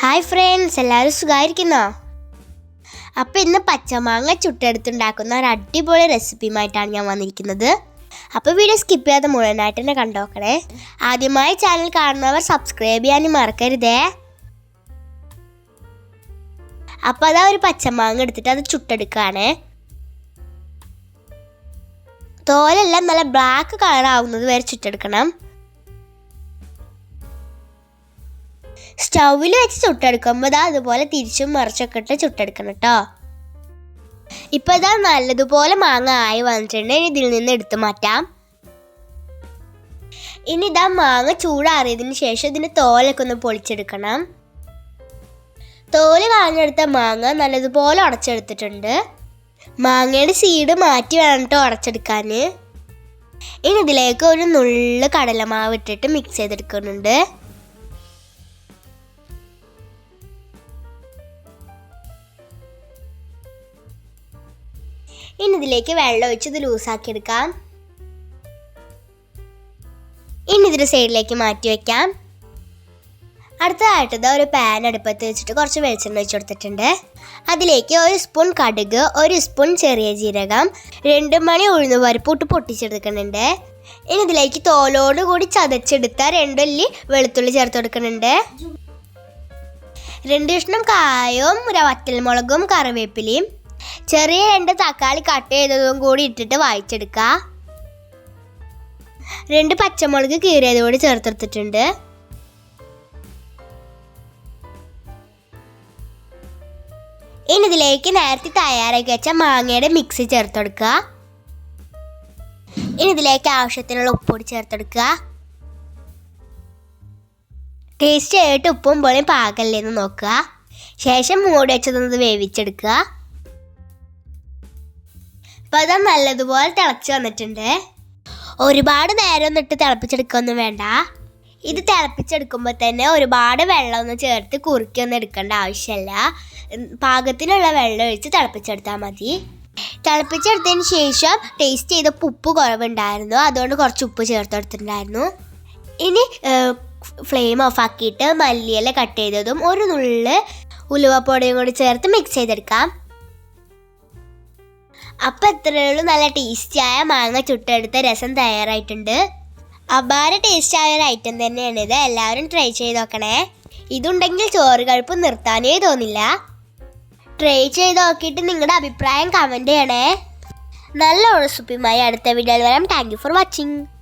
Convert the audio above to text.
Hi friends എല്ലാവരും സുഖമായിരിക്കുന്നോ? അപ്പോൾ ഇന്ന് പച്ചമാങ്ങ ചുട്ടെടുത്തുണ്ടാക്കുന്ന ഒരു അടിപൊളി റെസിപ്പിയുമായിട്ടാണ് ഞാൻ വന്നിരിക്കുന്നത്. അപ്പോൾ വീഡിയോ സ്കിപ്പ് ചെയ്യാതെ മുഴുവനായിട്ട് തന്നെ കണ്ടോക്കണേ ആദ്യമായി ചാനൽ കാണുന്നവർ സബ്സ്ക്രൈബ് ചെയ്യാനും മറക്കരുതേ. അപ്പോൾ അതാ ഒരു പച്ചമാങ്ങ എടുത്തിട്ട് അത് ചുട്ടെടുക്കുകയാണേ തോലെല്ലാം നല്ല ബ്ലാക്ക് കളർ ആവുന്നത് വരെ ചുട്ടെടുക്കണം. സ്റ്റൗവിൽ വെച്ച് ചുട്ടെടുക്കുമ്പോൾ ഇതാ അതുപോലെ തിരിച്ചും മറിച്ചൊക്കെ ഇട്ട് ചുട്ടെടുക്കണം കേട്ടോ ഇപ്പൊ ഇതാ നല്ലതുപോലെ മാങ്ങ ആയി വന്നിട്ടുണ്ട്. ഇനി ഇതിൽ നിന്ന് എടുത്തു മാറ്റാം. ഇനി ഇതാ മാങ്ങ ചൂടാറിയതിന് ശേഷം ഇതിന് തോലൊക്കെ ഒന്ന് പൊളിച്ചെടുക്കണം. തോൽ കളഞ്ഞെടുത്ത മാങ്ങ നല്ലതുപോലെ ഉടച്ചെടുത്തിട്ടുണ്ട് മാങ്ങയുടെ സീഡ് മാറ്റി വേണം കേട്ടോ ഉടച്ചെടുക്കാൻ ഇനി ഇതിലേക്ക് ഒരു നുള്ളു കടലമാവ് ഇട്ടിട്ട് മിക്സ് ചെയ്തെടുക്കുന്നുണ്ട്. ഇനി ഇതിലേക്ക് വെള്ളം ഒഴിച്ച് ഇത് ലൂസാക്കി എടുക്കാം. ഇനി ഇതിന് സൈഡിലേക്ക് മാറ്റി വെക്കാം. അടുത്തതായിട്ട് ഒരു പാൻ അടുപ്പത്ത് വെച്ചിട്ട് കുറച്ച് വെളിച്ചെണ്ണ ഒഴിച്ച് കൊടുത്തിട്ടുണ്ട്. അതിലേക്ക് ഒരു സ്പൂൺ കടുക് ഒരു സ്പൂൺ ചെറിയ ജീരകം രണ്ട് മണി ഉഴുന്ന് പരിപ്പ് ഇട്ട് പൊട്ടിച്ചെടുക്കുന്നുണ്ട്. ഇനി ഇതിലേക്ക് തോലോട് കൂടി ചതച്ചെടുത്ത രണ്ടല്ലി വെളുത്തുള്ളി ചേർത്ത് കൊടുക്കുന്നുണ്ട്. രണ്ട് കഷ്ണം കായവും വറ്റൽമുളകും കറിവേപ്പിലയും ചെറിയ രണ്ട് തക്കാളി കട്ട് ചെയ്തതും കൂടി ഇട്ടിട്ട് വായിച്ചെടുക്കുക രണ്ട് പച്ചമുളക് കീറിയതും കൂടി ചേർത്തെടുത്തിട്ടുണ്ട്. ഇനി ഇതിലേക്ക് നേരത്തെ തയ്യാറാക്കി വെച്ച മാങ്ങയുടെ മിക്സി ചേർത്തെടുക്കുക ഇനി ഇതിലേക്ക് ആവശ്യത്തിനുള്ള ഉപ്പൊടി ചേർത്തെടുക്കുക ടേസ്റ്റ് ആയിട്ട് ഉപ്പും പോലെയും പാകല്ലേ എന്ന് നോക്കുക ശേഷം മൂടി വെച്ചതൊന്ന് വേവിച്ചെടുക്കുക അപ്പോൾ അത് നല്ലതുപോലെ തിളച്ച് വന്നിട്ടുണ്ട്. ഒരുപാട് നേരം ഒന്നിട്ട് തിളപ്പിച്ചെടുക്കൊന്നും വേണ്ട. ഇത് തിളപ്പിച്ചെടുക്കുമ്പോൾ തന്നെ ഒരുപാട് വെള്ളമൊന്നും ചേർത്ത് കുറുക്കിയൊന്നും എടുക്കേണ്ട ആവശ്യമില്ല പാകത്തിനുള്ള വെള്ളം ഒഴിച്ച് തിളപ്പിച്ചെടുത്താൽ മതി. തിളപ്പിച്ചെടുത്തതിന് ശേഷം ടേസ്റ്റ് ചെയ്ത ഉപ്പ് കുറവുണ്ടായിരുന്നു. അതുകൊണ്ട് കുറച്ച് ഉപ്പ് ചേർത്തെടുത്തിട്ടുണ്ടായിരുന്നു ഇനി ഫ്ലെയിം ഓഫ് ആക്കിയിട്ട് മല്ലിയില കട്ട് ചെയ്തതും ഒരു നുള്ളിൽ ഉലുവപ്പൊടിയും കൂടി ചേർത്ത് മിക്സ് ചെയ്തെടുക്കാം. അപ്പം എത്രയുള്ളൂ നല്ല ടേസ്റ്റിയായ മാങ്ങ ചുട്ടെടുത്ത രസം തയ്യാറായിട്ടുണ്ട്. അപാര ടേസ്റ്റായ ഒരു ഐറ്റം തന്നെയാണ് ഇത്. എല്ലാവരും ട്രൈ ചെയ്ത് നോക്കണേ. ഇതുണ്ടെങ്കിൽ ചോറ് കഴുപ്പ് നിർത്താനേ തോന്നില്ല. ട്രൈ ചെയ്ത് നോക്കിയിട്ട് നിങ്ങളുടെ അഭിപ്രായം കമന്റ് ചെയ്യണേ. നല്ല റെസിപ്പിയുമായി അടുത്ത വീഡിയോയിൽ വരാം. Thank you for watching